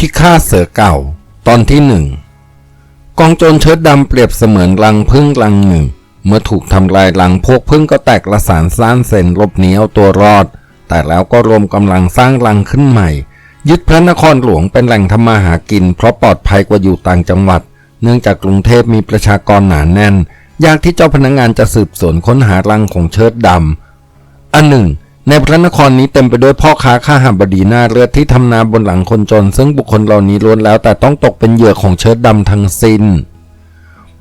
พิฆาตเสือเก่า ตอนที่หนึ่งกองโจรเชิดดำเปรียบเสมือนรังพึ่งรังหนึ่ง เมื่อถูกทำลายรังพวกพึ่งก็แตกละสานซ่านเซนลบหนีเอาตัวรอด แต่แล้วก็รวมกำลังสร้างรังขึ้นใหม่ ยึดพระนครหลวงเป็นแหล่งทำมาหากิน เพราะปลอดภัยกว่าอยู่ต่างจังหวัด เนื่องจากกรุงเทพมีประชากรหนาแน่น ยากที่เจ้าพนักงานจะสืบสวนค้นหารังของเชิดดำอันหนึ่ง ในพระนครนี้เต็มไปด้วยพ่อค้าข้าหาบดีหน้าเลือดที่ทำนาบนหลังคนจน ซึ่งบุคคลเหล่านี้ล้วนแล้วแต่ต้องตกเป็นเหยื่อของเชิดดำทั้งสิ้น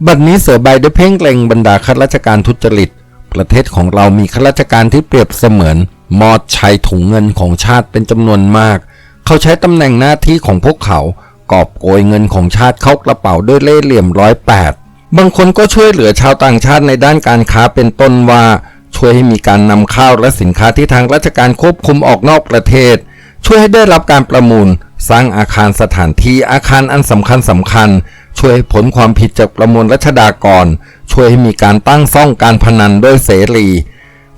บัดนี้เสือใบได้เพ่งเล็งบรรดาข้าราชการทุจริต ประเทศของเรามีข้าราชการที่เปรียบเสมือน มอดชัยถุงเงินของชาติเป็นจำนวนมาก เขาใช้ตำแหน่งหน้าที่ของพวกเขา กอบโกยเงินของชาติเข้ากระเป๋าด้วยเล่ห์เหลี่ยมร้อยแปดบางคนก็ช่วยเหลือชาวต่างชาติในด้านการค้าเป็นต้นว่า ช่วยให้มีการนำข้าวและสินค้าที่ทางราชการควบคุมออกนอกประเทศ ช่วยให้ได้รับการประมูล สร้างอาคารสถานที่อาคารอันสำคัญสำคัญ ช่วยให้ผลความผิดจากประมวลรัชดากร ช่วยให้มีการตั้งซ่องการพนันด้วยเสรี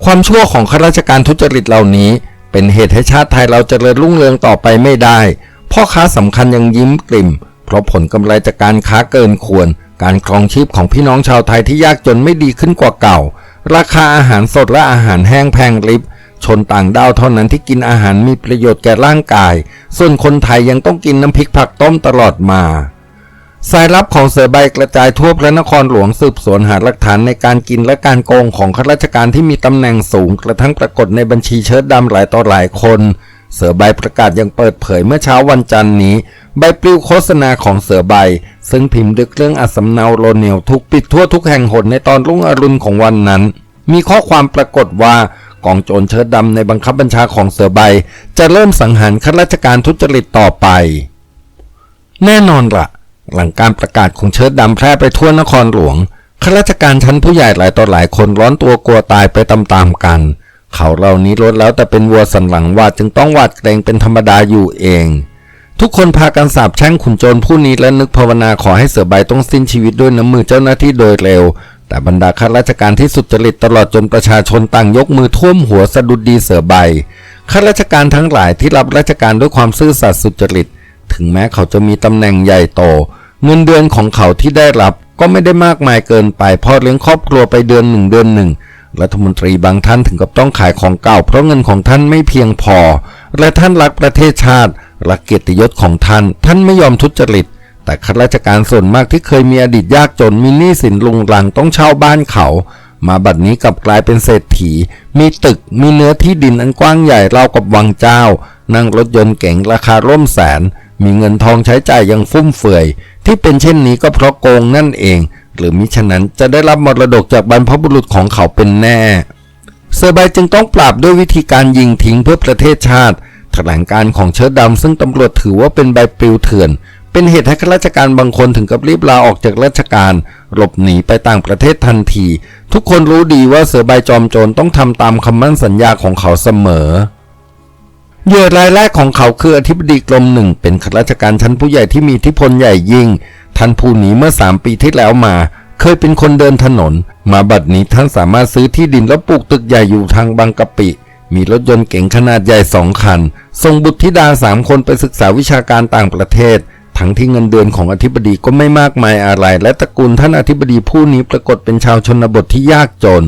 ความชั่วของข้าราชการทุจริตเหล่านี้ เป็นเหตุให้ชาติไทยเราเจริญรุ่งเรืองต่อไปไม่ได้ พ่อค้าสำคัญยังยิ้มกลิ่ม เพราะผลกำไรจากการค้าเกินควร การครองชีพของพี่น้องชาวไทยที่ยากจนไม่ดีขึ้นกว่าเก่า ราคาอาหารสดและอาหารแห้งแพงลิบชนต่างด้าวเท่านั้นที่กินอาหารมีประโยชน์แก่ร่างกาย ส่วนคนไทยยังต้องกินน้ำพริกผักต้มตลอดมา สายลับของเสือใบกระจายทั่วพระนครหลวงสืบสวนหาหลักฐานในการกินและการโกงของข้าราชการที่มีตำแหน่งสูงกระทั่งปรากฏในบัญชีเชิดดำหลายต่อหลายคน เสือใบประกาศยังเปิดเผยเมื่อเช้าวันจันทร์นี้ ใบปลิวโฆษณาของเสือใบ ซึ่งพิมพ์ด้วยเครื่องอัดสำเนาโลเนียลถูกปิดทั่วทุกแห่งหนในตอนรุ่งอรุณของวันนั้น มีข้อความปรากฏว่ากองโจรเชิดดำในบังคับบัญชาของเสือใบ จะเริ่มสังหารข้าราชการทุจริตต่อไป แน่นอนละ่ะ หลังการประกาศของเชิดดำแพร่ไปทั่วนครหลวงข้าราชการชั้นผู้ใหญ่หลายต่อหลายคนร้อนตัวกลัวตายไปตามๆกัน เขาเหล่านี้ลดแล้วแต่เป็นวัวสันหลังวาดจึงต้องวาดเกรงเป็นธรรมดาอยู่เอง ทุกคนพากันสาบแช่งขุนโจรผู้นี้และนึกภาวนาขอให้เสือใบต้องสิ้นชีวิตด้วยน้ำมือเจ้าหน้าที่โดยเร็ว แต่บรรดาข้าราชการที่สุจริตตลอดจนประชาชนต่างยกมือท่วมหัวสะดุดดีเสือใบข้าราชการทั้งหลายที่รับราชการด้วยความซื่อสัตย์สุจริต ถึงแม้เขาจะมีตำแหน่งใหญ่โต เงินเดือนของเขาที่ได้รับก็ไม่ได้มากมายเกินไปพอเลี้ยงครอบครัวไปเดือนหนึ่งเดือนหนึ่ง รัฐมนตรีบางท่านถึงกับต้องขายของเก่า เพราะเงินของท่านไม่เพียงพอ และท่านรักประเทศชาติ รักเกียรติยศของท่าน ท่านไม่ยอมทุจริต แต่ข้าราชการส่วนมากที่เคยมีอดีตยากจนมีหนี้สินลุงรังต้องเช่าบ้านเขา มาบัดนี้กลับกลายเป็นเศรษฐี มีตึกมีเนื้อที่ดินอันกว้างใหญ่ราวกับวังเจ้า นั่งรถยนต์เก๋งราคาร่วมแสน มีเงินทองใช้จ่ายอย่างฟุ่มเฟือย ที่เป็นเช่นนี้ก็เพราะโกงนั่นเอง หรือมิฉะนั้นจะได้รับมรดกจากบรรพบุรุษของเขาเป็นแน่ เซอร์ไบจึงต้องปราบด้วยวิธีการยิงทิ้งเพื่อประเทศชาติ แถลงการของเชิดดำซึ่งตำรวจถือว่าเป็นใบปลิวเถื่อน เป็นเหตุให้ข้าราชการบางคนถึงกับรีบลาออกจากราชการ หลบหนีไปต่างประเทศทันที ทุกคนรู้ดีว่าเสือใบจอมโจรต้องทำตามคำมั่นสัญญาของเขาเสมอ เหยื่อรายแรกของเขาคืออธิบดีกรมหนึ่ง เป็นข้าราชการชั้นผู้ใหญ่ที่มีอิทธิพลใหญ่ยิ่ง ท่านผู้นี้เมื่อสามปีที่แล้วมา เคยเป็นคนเดินถนน มาบัดนี้ท่านสามารถซื้อที่ดินและปลูกตึกใหญ่อยู่ทางบางกะปิ มีรถยนต์เก๋งขนาดใหญ่สองคัน ส่งบุตรธิดาสามคนไปศึกษาวิชาการต่างประเทศ ทั้งที่เงินเดือนของอธิบดีก็ไม่มากมายอะไร และตระกูลท่านอธิบดีผู้นี้ปรากฏเป็นชาวชนบทที่ยากจน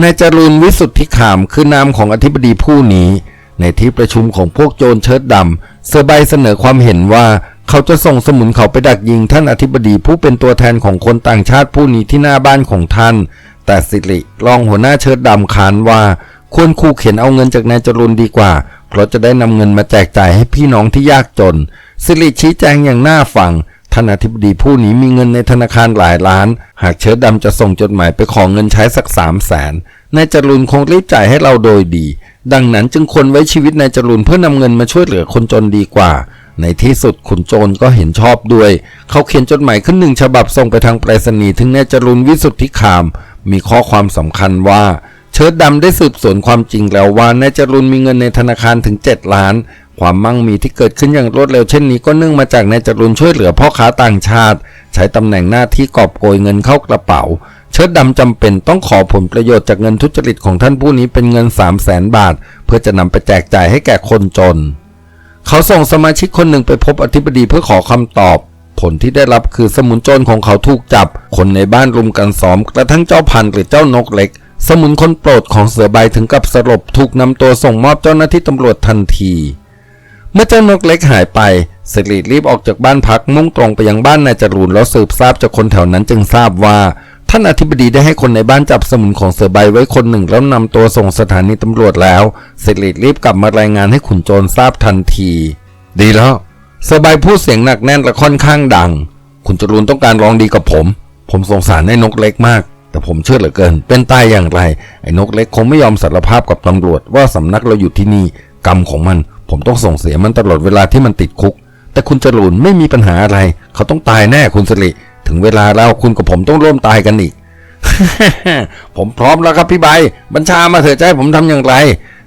นายจรูนวิสุทธิขามคือนามของอธิบดีผู้นี้ ในที่ประชุมของพวกโจรเชิดดำเซอร์ไบเสนอความเห็นว่าเขาจะส่งสมุนเขาไปดักยิงท่านอธิบดีผู้เป็นตัวแทนของคนต่างชาติผู้นี้ที่หน้าบ้านของท่าน แต่สิริรองหัวหน้าเชิดดำขานว่าควรคู่เข็นเอาเงินจากนายจรูนดีกว่า เพราะจะได้นำเงินมาแจกจ่ายให้พี่น้องที่ยากจน สิริชี้แจงอย่างน่าฟังท่านอธิบดีผู้นี้มีเงินในธนาคารหลายล้าน หากเชิดดำจะส่งจดหมายไปขอเงินใช้สักสามแสนนายจรูนคงรีบจ่ายให้เราโดยดี ดังนั้นจึงควรไว้ชีวิตนายจรูนเพื่อนำเงินมาช่วยเหลือคนจนดีกว่า ในที่สุดขุนโจรก็เห็นชอบด้วย เขาเขียนจดหมายขึ้นหนึ่งฉบับส่งไปทางไปรษณีย์ถึงนายจรูนวิสุทธิขาม มีข้อความสำคัญว่าเชิดดำได้สืบสวนความจริงแล้วว่านายจรูนมีเงินในธนาคารถึง 7 ล้าน ความมั่งมีที่เกิดขึ้นอย่างรวดเร็วเช่นนี้ก็เนื่องมาจากนายจรูนช่วยเหลือพ่อค้าต่างชาติ ใช้ตำแหน่งหน้าที่กอบโกยเงินเข้ากระเป๋า เชิดดำจำเป็นต้องขอผลประโยชน์จากเงินทุจริตของท่านผู้นี้เป็นเงิน 3 0 0แสนบาท เพื่อจะนำไปแจกจ่ายให้แก่คนจน เขาส่งสมาชิกคนหนึ่งไปพบอธิบดีเพื่อขอคำตอบ ผลที่ได้รับคือสมุนโจรของเขาถูกจับ คนในบ้านรุมกันซ้อม กระทั่งเจ้าพันหรือเจ้านกเล็ก สมุนคนโปรดของเสือใบถึงกับสลบถูกนำตัวส่งมอบเจ้าหน้าที่ตำรวจทันที เมื่อเจ้านกเล็กหายไปสิริรีบออกจากบ้านพักมุ่งตรงไปยังบ้านนายจรูนแล้วสืบทราบจากคนแถวนั้นจึงทราบว่า ท่านอธิบดีได้ให้คนในบ้านจับสมุนของเสือใบไว้คนหนึ่งแล้วนำตัวส่งสถานีตำรวจแล้วสิริรีบกลับมารายงานให้ขุนโจรทราบทันที ดีแล้วเสือใบพูดเสียงหนักแน่นและค่อนข้างดัง คุณจรูนต้องการลองดีกับผม ผมสงสารไอ้นกเล็กมาก แต่ผมเชื่อเหลือเกิน เป็นตายอย่างไร ไอ้นกเล็กคงไม่ยอมสารภาพกับตำรวจ ว่าสำนักเราอยู่ที่นี่กรรมของมัน ผมต้องส่งเสียมันตลอดเวลาที่มันติดคุก แต่คุณจรูนไม่มีปัญหาอะไร เขาต้องตายแน่คุณสิริ ถึงเวลาแล้วคุณกับผมต้องร่วมตายกันอีก ผมพร้อมแล้วครับพี่ใบ บัญชามาเถอะจะให้ผมทำอย่างไร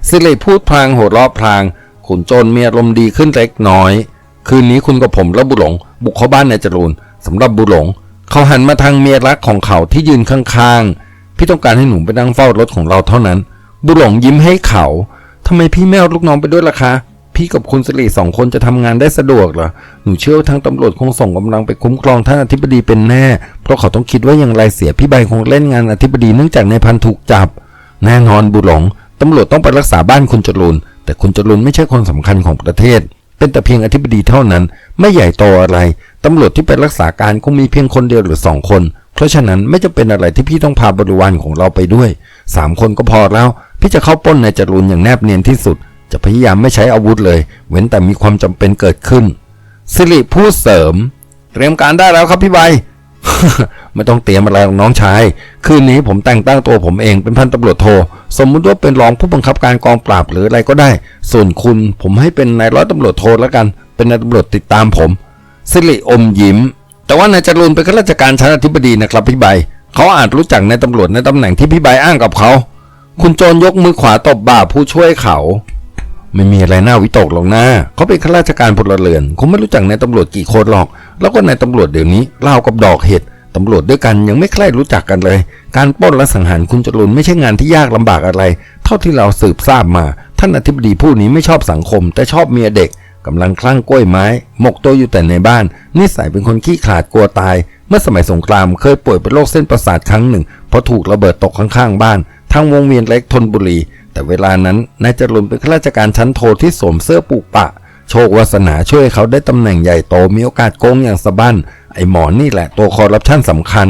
สิริพูดพลางโหดล้อพลาง ขุนโจรมีอารมณ์ดีขึ้นเล็กน้อย คืนนี้คุณกับผมและบุหลง บุกเข้าบ้านนายจรูนสำหรับบุหลง เขาหันมาทางเมียรักของเขาที่ยืนข้างๆ พี่ต้องการให้หนูไปนั่งเฝ้ารถของเราเท่านั้น บุหลงยิ้มให้เขาทำไมพี่ไม่เอาลูกน้องไปด้วยล่ะคะ พี่กับคุณสิริสองคนจะทำงานได้สะดวกเหรอ หนูเชื่อว่าทางตำรวจคงส่งกำลังไปคุ้มครองท่านอธิบดีเป็นแน่ เพราะเขาต้องคิดว่าอย่างไรเสียพี่ใบคงเล่นงานอธิบดีเนื่องจากในายพันถูกจับ แน่นอนบุหลงตำรวจต้องไปรักษาบ้านคุณจรูนแต่คุณจรูนไม่ใช่คนสำคัญของประเทศ เป็นแต่เพียงอธิบดีเท่านั้น ไม่ใหญ่โตอะไรตำรวจที่ไปรักษาการคงมีเพียงคนเดียวหรือสองคน เพราะฉะนั้นไม่จะเป็นอะไรที่พี่ต้องพาบริวารของเราไปด้วยสามคนก็พอแล้ว พี่จะเข้าป้นนายจรูนอย่างแนบเนียนที่สุด จะพยายามไม่ใช้อาวุธเลย เว้นแต่มีความจำเป็นเกิดขึ้น สิริพูดเสริม เตรียมการได้แล้วครับพี่ใบไม่ต้องเตรียมอะไรหรอกน้องชาย คืนนี้ผมแต่งตั้งตัวผมเองเป็นพันตำรวจโท สมมุติว่าเป็นรองผู้บังคับการกองปราบหรืออะไรก็ได้ ส่วนคุณผมให้เป็นนายร้อยตำรวจโทแล้วกัน เป็นนายตำรวจติดตามผม สิริอมยิ้ม แต่ว่านายจรูนเป็นข้าราชการชั้นอธิบดีนะครับพี่ใบ เขาอาจรู้จักนายตำรวจในตำแหน่งที่พี่ใบอ้างกับเขา คุณโจรยกมือขวาตบบ่าผู้ช่วยเขา ไม่มีอะไรน่าวิตกหรอกนะเขาเป็นข้าราชการพลเรือนคงไม่รู้จักนายตำรวจกี่คนหรอก แล้วก็นายตำรวจเดี๋ยวนี้เล่ากับดอกเห็ดตำรวจด้วยกันยังไม่ใคร่รู้จักกันเลย การปล้นและสังหารคุณจรูนไม่ใช่งานที่ยากลำบากอะไร เท่าที่เราสืบทราบมา ท่านอธิบดีผู้นี้ไม่ชอบสังคม แต่ชอบเมียเด็กกำลังคลั่งกล้วยไม้ หมกตัวอยู่แต่ในบ้าน นิสัยเป็นคนขี้ขลาดกลัวตาย เมื่อสมัยสงครามเคยป่วยเป็นโรคเส้นประสาทครั้งหนึ่งเพราะถูกระเบิดตกข้างๆบ้าน ทางวงเวียนเล็กธนบุรี แต่เวลานั้นนายจรุนเป็นข้าราชการชั้นโทที่สวมเสื้อปูปะ โชควาสนาช่วยเขาได้ตำแหน่งใหญ่โตมีโอกาสโกงอย่างสะบั้นไอหมอนนี่แหละตัวคอร์รัปชันสำคัญ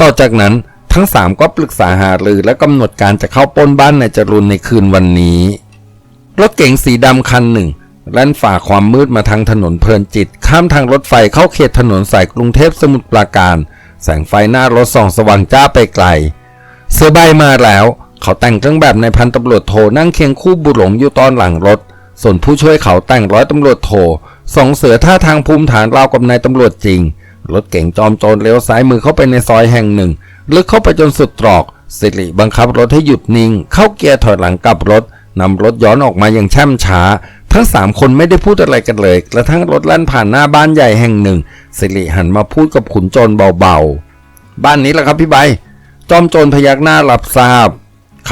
ต่อจากนั้นทั้งสามก็ปรึกษาหารือและกำหนดการจะเข้าปล้นบ้านนายจรุนในคืนวันนี้รถเก๋งสีดำคันหนึ่งแล่นฝ่าความมืดมาทางถนนเพลินจิต ข้ามทางรถไฟเข้าเขตถนนสายกรุงเทพสมุทรปราการ แสงไฟหน้ารถส่องสว่างจ้าไปไกล เสือใบมาแล้ว เขาแต่งเครื่องแบบในพันตำรวจโทนั่งเคียงคู่บุหลงอยู่ตอนหลังรถ ส่วนผู้ช่วยเขาแต่งร้อยตำรวจโทสองเสือท่าทางภูมิฐานราวกับนายตำรวจจริง รถเก๋งจอมโจรเลี้ยวซ้ายมือเข้าไปในซอยแห่งหนึ่ง ลึกเข้าไปจนสุดตรอก สิริบังคับรถให้หยุดนิ่ง เข้าเกียร์ถอยหลังกลับรถนำรถย้อนออกมาอย่างช่มช้า ทั้งสามคนไม่ได้พูดอะไรกันเลย กระทั่งรถแล่นผ่านหน้าบ้านใหญ่แห่งหนึ่ง สิริหันมาพูดกับขุนโจรเบาๆ บ้านนี้แหละครับพี่ใบ จอมโจรพยักหน้ารับทราบ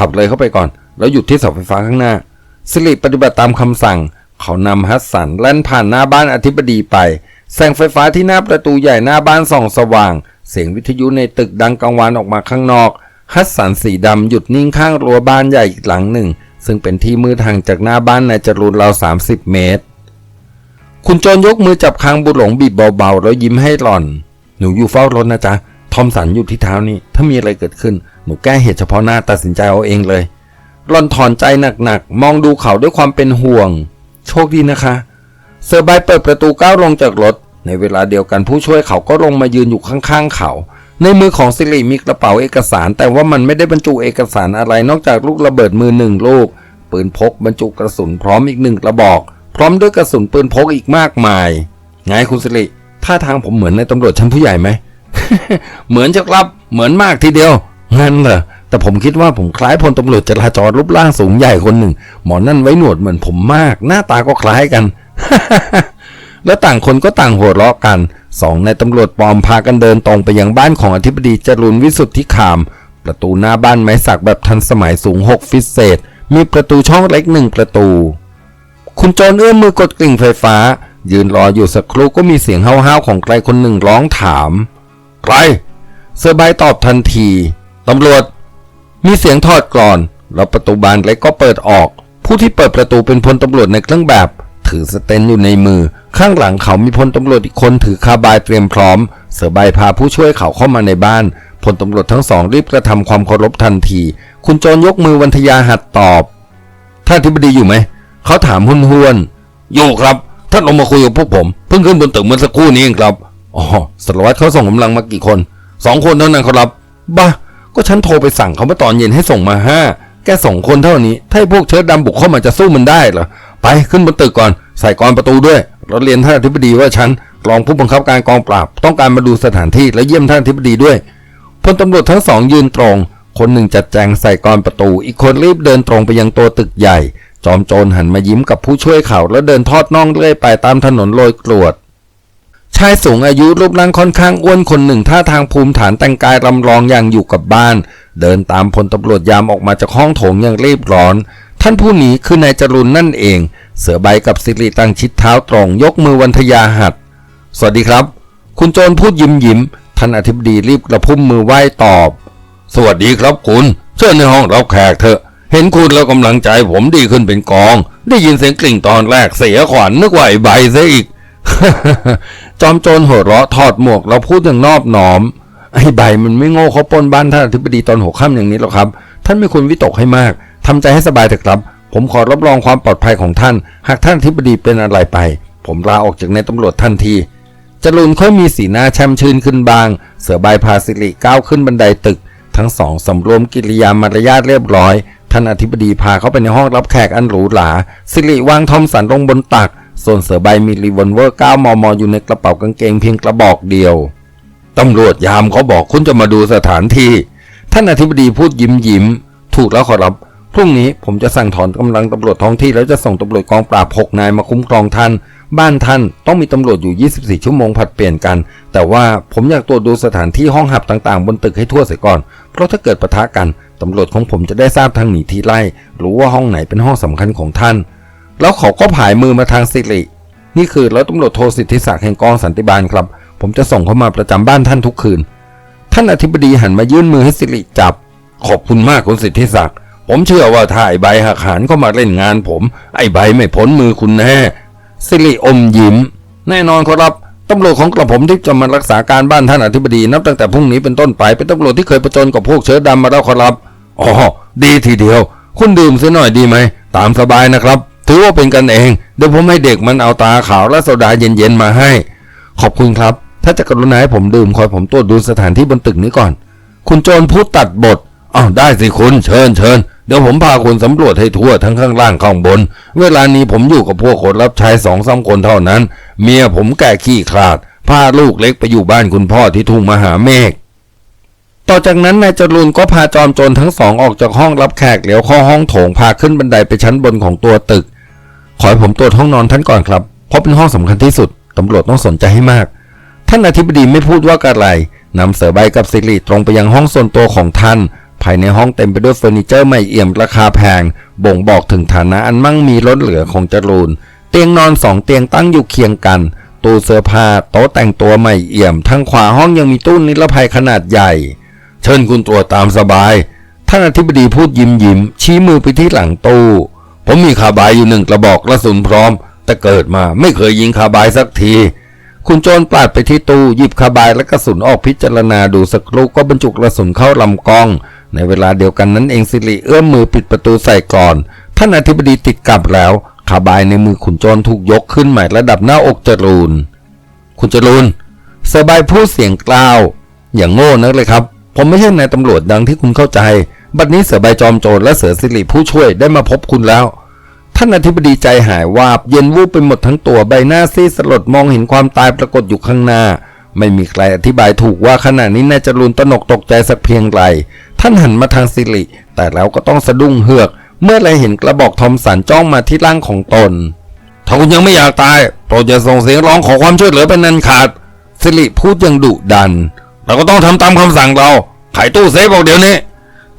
ขับเลยเข้าไปก่อน แล้วหยุดที่เสาไฟฟ้าข้างหน้า สิริปฏิบัติตามคำสั่ง เขานำฮัสสันแล่นผ่านหน้าบ้านอธิบดีไป แสงไฟฟ้าที่หน้าประตูใหญ่หน้าบ้านส่องสว่าง เสียงวิทยุในตึกดังกังวานออกมาข้างนอก ฮัสสันสีดำหยุดนิ่งข้างรั้วบ้านใหญ่อีกหลังหนึ่ง ซึ่งเป็นที่มืดห่างจากหน้าบ้านนายจรูนราว30 เมตร คุณโจรยกมือจับคางบุหลงบีบเบาๆแล้วยิ้มให้หล่อน หนูอยู่เฝ้ารถนะจ๊ะทอมสันอยู่ที่เท้านี่ถ้ามีอะไรเกิดขึ้น หนูแก้เหตุเฉพาะหน้าตัดสินใจเอาเองเลยหล่อนถอนใจหนักๆ มองดูเขาด้วยความเป็นห่วง โชคดีนะคะ เซอร์ไบเปิดประตูก้าวลงจากรถ ในเวลาเดียวกันผู้ช่วยเขาก็ลงมายืนอยู่ข้างๆเขา ในมือของสิริมีกระเป๋าเอกสาร แต่ว่ามันไม่ได้บรรจุเอกสารอะไรนอกจากลูกระเบิดมือหนึ่งลูก ปืนพกบรรจุกระสุนพร้อมอีกหนึ่งกระบอก พร้อมด้วยกระสุนปืนพกอีกมากมายไงคุณสิริท่าทางผมเหมือนในตำรวจชั้นผู้ใหญ่ไหมเหมือนจะครับเหมือนมากทีเดียว งั้นเหรอแต่ผมคิดว่าผมคล้ายพลตำรวจจราจรรูปร่างสูงใหญ่คนหนึ่ง หมอนั่นไว้หนวดเหมือนผมมาก หน้าตาก็คล้ายกัน แล้วต่างคนก็ต่างหัวเราะกันสองนายตำรวจปลอมพากันเดินตรงไปยังบ้านของอธิบดีจรุนวิสุทธิขาม ประตูหน้าบ้านไม้สักแบบทันสมัยสูง6ฟิตเศษ มีประตูช่องเล็กหนึ่งประตู คุณโจรเอื้อมมือกดกลิ่งไฟฟ้า ยืนรออยู่สักครู่ก็มีเสียงห้าวๆของใครคนหนึ่งร้องถาม ใครเซอร์ไบตอบทันที ตำรวจ มีเสียงถอดกรอน แล้วประตูบานเล็กก็เปิดออก ผู้ที่เปิดประตูเป็นพลตำรวจในเครื่องแบบ ถือสเตนอยู่ในมือ ข้างหลังเขามีพลตำรวจอีกคนถือคาบายเตรียมพร้อม เสือใบพาผู้ช่วยเขาเข้ามาในบ้านพลตำรวจทั้งสองรีบกระทำความเคารพทันที คุณโจรยกมือวันทยาหัดตอบ ท่านอธิบดีอยู่ไหม เขาถามหุนหวน อยู่ครับ ท่านลงมาคุยกับพวกผม เพิ่งขึ้นบนตึกเมื่อสักครู่นี้เองครับ อ๋อ สารวัตรเขาส่งกำลังมากี่คน สองคนเท่านั้นครับ บ้า ก็ฉันโทรไปสั่งเขาเมื่อตอนเย็นให้ส่งมาห้าแค่สองคนเท่านี้ ถ้าพวกเชิดดำบุกเข้ามาจะสู้มันได้เหรอ ไปขึ้นบนตึกก่อน ใส่กรอนประตูด้วยเราเรียนท่านอธิบดีว่าฉันรองผู้บังคับการกองปราบ ต้องการมาดูสถานที่และเยี่ยมท่านอธิบดีด้วยพลตำรวจทั้งสองยืนตรง คนหนึ่งจัดแจงใส่กรอนประตู อีกคนรีบเดินตรงไปยังตัวตึกใหญ่ จอมโจรหันมายิ้มกับผู้ช่วยเขาแล้วเดินทอดน่องเลื่อยไปตามถนนโรยกรวดายสูงอายุรูปร่างค่อนข้างอ้วนคนหนึ่งท่าทางภูมิฐานแต่งกายรำรองอย่างอยู่กับบ้าน เดินตามพลตำรวจยามออกมาจากห้องโถงอย่างรีบร้อน ท่านผู้นี้คือนายจรุนนั่นเอง เสือใบกับสิริตั้งชิดเท้าตรง ยกมือวันทยาหัด สวัสดีครับ คุณโจรพูดยิ้มยิ้มท่านอธิบดีรีบกระพุ่มมือไหว้ตอบ สวัสดีครับคุณเชิญในห้องรับแขกเถอะเห็นคุณแล้วกำลังใจผมดีขึ้นเป็นกอง ได้ยินเสียงกลิ่งตอนแรกเสียขวัญนึกว่าไอ้ใบซะอีก จอมโจรหัวเราะถอดหมวกแล้วพูดอย่างนอบน้อม ไอ้ใบมันไม่โง่เขาปนบ้านท่านอธิบดีตอนหัวค่ำอย่างนี้หรอกครับ ท่านไม่ควรวิตกให้มากทำใจให้สบายเถอะครับ ผมขอรับรองความปลอดภัยของท่าน หากท่านอธิบดีเป็นอะไรไป ผมลาออกจากในตำรวจทันทีจรุนค่อยมีสีหน้าแช่มชื่นขึ้นบาง เสือใบพาสิริก้าวขึ้นบันไดตึก ทั้งสองสำรวมกิริยามารยาทเรียบร้อย ท่านอธิบดีพาเขาไปในห้องรับแขกอันหรูหรา สิริวางทอมสันลงบนตัก ส่วนเสือใบมีรีวอลเวอร์ 9 มม อยู่ในกระเป๋ากางเกงเพียงกระบอกเดียว ตำรวจยามเขาบอกคุณจะมาดูสถานที่ ท่านอธิบดีพูดยิ้มยิ้ม ถูกแล้วขอรับ พรุ่งนี้ผมจะสั่งถอนกำลังตำรวจท้องที่แล้วจะส่งตำรวจกองปราบ6นายมาคุ้มครองท่าน บ้านท่านต้องมีตำรวจอยู่ 24 ชั่วโมงผัดเปลี่ยนกัน แต่ว่าผมอยากตรวจดูสถานที่ห้องหับต่างๆ บนตึกให้ทั่วเสียก่อน เพราะถ้าเกิดปะทะกันตำรวจของผมจะได้ทราบทางหนีทีไล่ รู้ว่าห้องไหนเป็นห้องสำคัญของท่าน แล้วเขาก็ผายมือมาทางสิริ นี่คือร้อยตำรวจโทสิทธิศักดิ์แห่งกองสันติบาลครับ ผมจะส่งเขามาประจำบ้านท่านทุกคืน ท่านอธิบดีหันมายื่นมือให้สิริจับ ขอบคุณมากคุณสิทธิศักดิ์ ผมเชื่อว่าถ้าไอ้ใบหักหานเขามาเล่นงานผม ไอ้ใบไม่พ้นมือคุณแน่ สิริอมยิ้ม แน่นอนครับตำรวจของกระผมที่จะมารักษาการบ้านท่านอธิบดีนับตั้งแต่พรุ่งนี้เป็นต้นไปเป็นตำรวจที่เคยประจนกับพวกเชื้อดำมาแล้วครับ อ๋อ ดีทีเดียว คุณดื่มซะหน่อยดีไหม ตามสบายนะครับ ถือว่าเป็นกันเองเดี๋ยวผมให้เด็กมันเอาตาขาวและโซดาเย็นๆมาให้ ขอบคุณครับ ถ้าจะกรุณาให้ผมดื่มคอยผมตรวจดูสถานที่บนตึกนี้ก่อน คุณโจรพูดตัดบทอ้าวได้สิคุณเชิญเชิญเดี๋ยวผมพาคุณสำรวจให้ทั่วทั้งข้างล่างข้างบน เวลานี้ผมอยู่กับพวกคนรับใช้สองสามคนเท่านั้น เมียผมแก่ขี้ขลาดพาลูกเล็กไปอยู่บ้านคุณพ่อที่ทุ่งมหาเมฆต่อจากนั้นนายจรูนก็พาจอมโจรทั้งสองออกจากห้องรับแขกเหลียวเข้าห้องโถงพาขึ้นบันไดไปชั้นบนของตัวตึก ขอให้ผมตรวจห้องนอนท่านก่อนครับ เพราะเป็นห้องสำคัญที่สุดตำรวจต้องสนใจให้มาก ท่านอธิบดีไม่พูดว่าอะไรนำเสือใบกับสิริตรงไปยังห้องส่วนตัวของท่าน ภายในห้องเต็มไปด้วยเฟอร์นิเจอร์ใหม่เอี่ยมราคาแพง บ่งบอกถึงฐานะอันมั่งมีล้นเหลือของจรูน เตียงนอนสองเตียงตั้งอยู่เคียงกัน ตู้เสื้อผ้าโต๊ะแต่งตัวใหม่เอี่ยมทางขวาห้องยังมีตู้นิรภัยขนาดใหญ่ เชิญคุณตรวจตามสบาย ท่านอธิบดีพูดยิ้มยิ้มชี้มือไปที่หลังตู้ ผมมีคาบายอยู่หนึ่งกระบอกกระสุนพร้อม แต่เกิดมาไม่เคยยิงคาบายสักที คุณโจรปาดไปที่ตู้หยิบคาบายและกระสุนออกพิจารณาดูสักครู่ก็บรรจุกระสุนเข้าลำกล้อง ในเวลาเดียวกันนั้นเองสิริเอื้อมมือปิดประตูใส่ก่อน ท่านอธิบดีติดกลับแล้วคาบายในมือขุนโจรถูกยกขึ้นใหม่ระดับหน้าอกจรูน คุณจรูนสบายพูดเสียงกล้าว อย่างโง่นักเลยครับ ผมไม่ใช่นายตำรวจดังที่คุณเข้าใจ บัดนี้เสือใบจอมโจรและเสือสิริผู้ช่วยได้มาพบคุณแล้ว ท่านอธิบดีใจหายวาบเย็นวูบไปหมดทั้งตัวใบหน้าซีดสลดมองเห็นความตายปรากฏอยู่ข้างหน้า ไม่มีใครอธิบายถูกว่าขณะนี้นายจรูนตนกตกใจสักเพียงไรท่านหันมาทางสิริแต่แล้วก็ต้องสะดุ้งเฮือก เมื่อไรเห็นกระบอกทอมสันจ้องมาที่ร่างของตนถ้าคุณยังไม่อยากตายโปรดอย่าส่งเสียงร้องขอความช่วยเหลือเป็นนันขาดสิริพูดย่างดุดัน เราก็ต้องทำตามคำสั่งเราไขตู้เซฟบอกเดี๋ยวนี้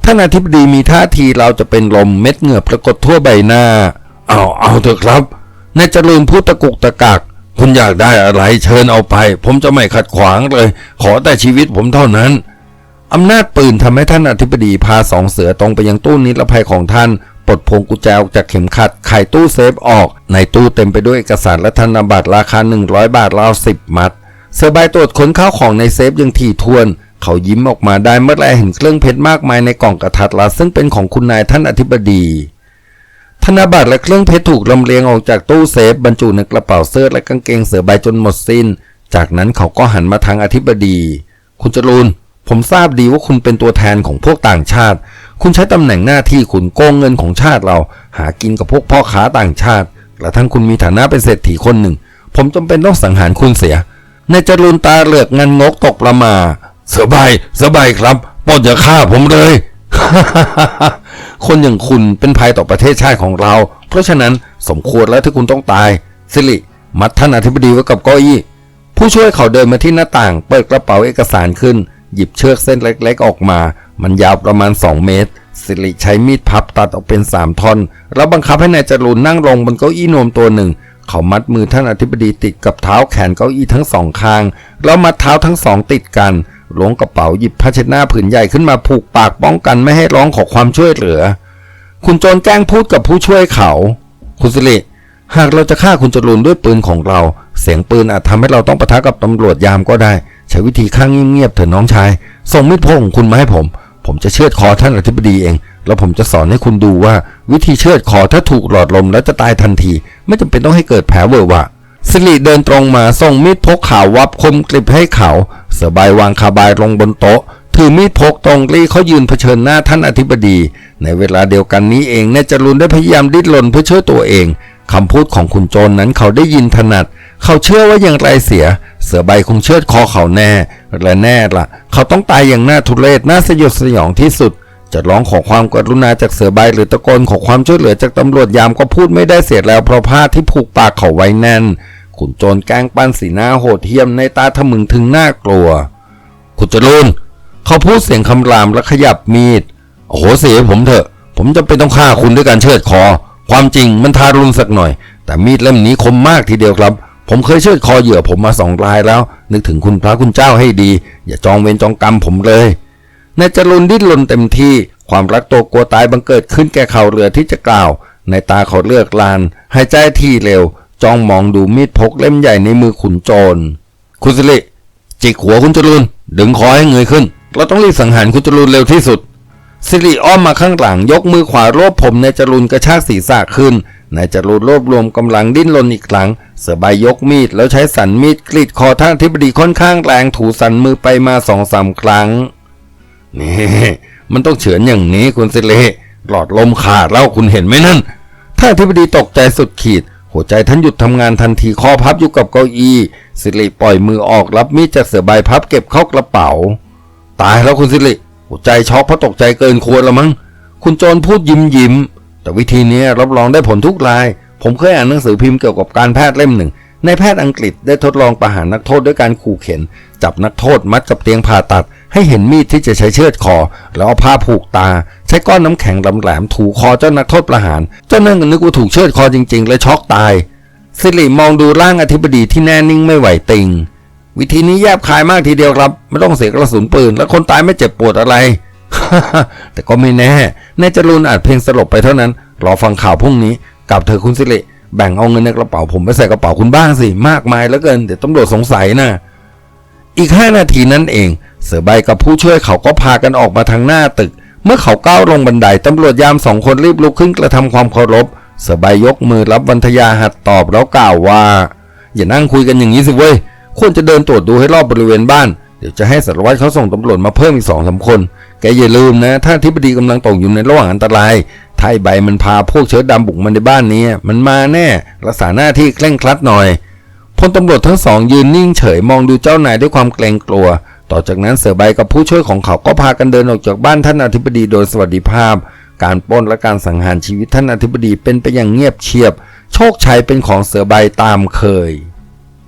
ท่านอธิบดีมีท่าทีเราจะเป็นลมเม็ดเหงื่อปรากฏทั่วใบหน้า เอาเอาเถอะครับนายจรูนพูดตะกุกตะกัก คุณอยากได้อะไรเชิญเอาไป ผมจะไม่ขัดขวางเลย ขอแต่ชีวิตผมเท่านั้นอำนาจปืนทำให้ท่านอธิบดีพาสองเสือตรงไปยังตู้นิรภัยของท่าน ปลดพวงกุญแจออกจากเข็มขัดไขตู้เซฟออก ในตู้เต็มไปด้วยเอกสารและธนบัตรราคา 100 บาทราวสิบมัดเสือใบตรวจค้นข้าวของในเซฟยังถี่ถ้วน เขายิ้มออกมาได้เมื่อแลเห็นเครื่องเพชรมากมายในกล่องกระทัดรัดซึ่งเป็นของคุณนายท่านอธิบดี ธนบัตรและเครื่องเพชรถูกลำเลียงออกจากตู้เซฟบรรจุในกระเป๋าเสื้อและกางเกงเสือใบจนหมดสิ้น จากนั้นเขาก็หันมาทางอธิบดี คุณจรูนผมทราบดีว่าคุณเป็นตัวแทนของพวกต่างชาติ คุณใช้ตำแหน่งหน้าที่คุณโกงเงินของชาติเรา หากินกับพวกพ่อค้าต่างชาติและทั้งคุณมีฐานะเป็นเศรษฐีคนหนึ่ง ผมจำเป็นต้องสังหารคุณเสีย ในจรูนตาเหลือกงันงกตกประมา สบาย สบายครับปล้นจะฆ่าผมเลย คนอย่างคุณเป็นภัยต่อประเทศชาติของเรา เพราะฉะนั้นสมควรแล้วที่คุณต้องตาย สิริ มัดท่านอธิบดีไว้กับเก้าอี้ผู้ช่วยเขาเดินมาที่หน้าต่าง เปิดกระเป๋าเอกสารขึ้น หยิบเชือกเส้นเล็กๆออกมา มันยาวประมาณ 2 เมตร สิริใช้มีดพับตัดออกเป็น 3 ท่อน แล้วบังคับให้นายจรูนนั่งลงบนเก้าอี้นมตัวหนึ่ง เขามัดมือท่านอธิบดีติดกับเท้าแขนเก้าอี้ทั้งสองข้าง แล้วมัดเท้าทั้งสองติดกัน ล้วงกระเป๋าหยิบผ้าเช็ดหน้าผืนใหญ่ขึ้นมาผูกปากป้องกันไม่ให้ร้องขอความช่วยเหลือ คุณโจรแกล้งพูดกับผู้ช่วยเขา คุณสิริหากเราจะฆ่าคุณจรูนด้วยปืนของเรา เสียงปืนอาจทำให้เราต้องปะทะกับตำรวจยามก็ได้ ใช้วิธีข้างเงียบๆเถอะน้องชาย ส่งมีดพงคุณมาให้ผม ผมจะเชือดคอท่านอธิบดีเอง แล้วผมจะสอนให้คุณดูว่า วิธีเชือดคอถ้าถูกหลอดลมแล้วจะตายทันที ไม่จำเป็นต้องให้เกิดแผลเวอะหวะ สิริเดินตรงมาส่งมีดพกขาววับคมกริบให้เขาเสือใบวางคาบายลงบนโต๊ะ ถือมีดพกตรงรีเขายืนเผชิญหน้าท่านอธิบดี ในเวลาเดียวกันนี้เองนายจรุนได้พยายามดิ้นรนเพื่อช่วยตัวเองคำพูดของคุณโจรนนั้นเขาได้ยินถนัด เขาเชื่อว่าอย่างไรเสีย เสือใบคงเชือดคอเขาแน่และแน่ละเขาต้องตายอย่างน่าทุเรศน่าสยดสยองที่สุด จะร้องขอความกรุณาจากเสือใบหรือตะโกนขอความช่วยเหลือจากตำรวจยามก็พูดไม่ได้เสียแล้วเพราะผ้าที่ผูกปากเขาไว้แน่น ขุนโจรแกล้งปั้นสีหน้าโหดเหี้ยมในตาทะมึงถึงน่ากลัวคุณจรูนเขาพูดเสียงคำรามและขยับมีด โอ้โหเสียผมเถอะ ผมจะเป็นต้องฆ่าคุณด้วยการเชือดคอ ความจริงมันทารุณสักหน่อย แต่มีดเล่มนี้คมมากทีเดียวครับ ผมเคยเชือดคอเหยื่อผมมาสองรายแล้ว นึกถึงคุณพระคุณเจ้าให้ดี อย่าจองเวรจองกรรมผมเลย นายจรุนดิ้นรนเต็มที่ ความรักตัวกลัวตายบังเกิดขึ้นแก่เขาเรือที่จะกล่าว ในตาเขาเลือกลาน หายใจที่เร็ว จ้องมองดูมีดพกเล่มใหญ่ในมือขุนโจร คุณสิริจิกหัวคุณจรูนดึงคอให้เงยขึ้น เราต้องรีบสังหารคุณจรูนเร็วที่สุด สิริอ้อมมาข้างหลังยกมือขวารวบผมนายจรูนกระชากศีรษะขึ้นนายจรูนรวบรวมกำลังดิ้นรนอีกครั้ง เสือใบยกมีดแล้วใช้สันมีดกรีดคอท่านอธิบดีค่อนข้างแรงถูสันมือไปมาสองสามครั้ง นี่มันต้องเฉือนอย่างนี้คุณสิริหลอดลมขาดแล้วคุณเห็นไหมนั่นท่านอธิบดีตกใจสุดขีด หัวใจท่านหยุดทำงานทันทีคอพับอยู่กับเก้าอี้สิริปล่อยมือออกรับมีดจากเสือใบพับเก็บเข้ากระเป๋า ตายแล้วคุณสิริหัวใจช็อกเพราะตกใจเกินควรละมั้งคุณโจรพูดยิ้มยิ้มแต่วิธีนี้รับรองได้ผลทุกราย ผมเคยอ่านหนังสือพิมพ์เกี่ยวกับการแพทย์เล่มหนึ่งในแพทย์อังกฤษได้ทดลองประหารนักโทษด้วยการขู่เข็น จับนักโทษมัดกับเตียงผ่าตัด ให้เห็นมีดที่จะใช้เชือดคอ แล้วเอาผ้าผูกตา ใช้ก้อนน้ำแข็งลำแหลมถูคอเจ้านักโทษประหาร เจ้านั่นก็นึกว่าถูกเชือดคอจริงๆเลยช็อกตายสิริมองดูร่างอธิบดีที่แน่นิ่งไม่ไหวติง วิธีนี้แยบคายมากทีเดียวครับ ไม่ต้องเสียกระสุนปืน และคนตายไม่เจ็บปวดอะไร แต่ก็ไม่แน่แนายจรูนอาจเพียงสลบไปเท่านั้น รอฟังข่าวพรุ่งนี้กลับเถอคุณสิริแบ่งเอาเงินในกระเป๋าผมไปใส่กระเป๋าคุณบ้างสิ มากมายเหลือเกิน เดี๋ยวตำรวจสงสัยนะอีกห้านาทีนั้นเอง เสือใบกับผู้ช่วยเขาก็พากันออกมาทางหน้าตึก เมื่อเขาก้าวลงบันไดตำรวจยามสองคนรีบลุกขึ้นกระทำความเคารพ เสือใบยกมือรับวันทยาหัดตอบแล้วกล่าวว่า อย่านั่งคุยกันอย่างนี้สิเว้ยควรจะเดินตรวจดูให้รอบบริเวณบ้าน เดี๋ยวจะให้สารวัตรเขาส่งตำรวจมาเพิ่มอีกสองสาคน แกอย่าลืมนะ ถ้าทิบดีกำลังตกอยู่ในระหว่างอันตรายไอ้ใบมันพาพวกเชื้อดำบุกมันในบ้านนี้ มันมาแน่ รักษาหน้าที่เคร่งครัดหน่อยพลตำรวจทั้งสองยืนนิ่งเฉยมองดูเจ้านายด้วยความเกรงกลัว ต่อจากนั้นเสือใบกับผู้ช่วยของเขาก็พากันเดินออกจากบ้านท่านอธิบดีโดยสวัสดิภาพ การปล้นและการสังหารชีวิตท่านอธิบดีเป็นไปอย่างเงียบเชียบ โชคชัยเป็นของเสือใบตามเคย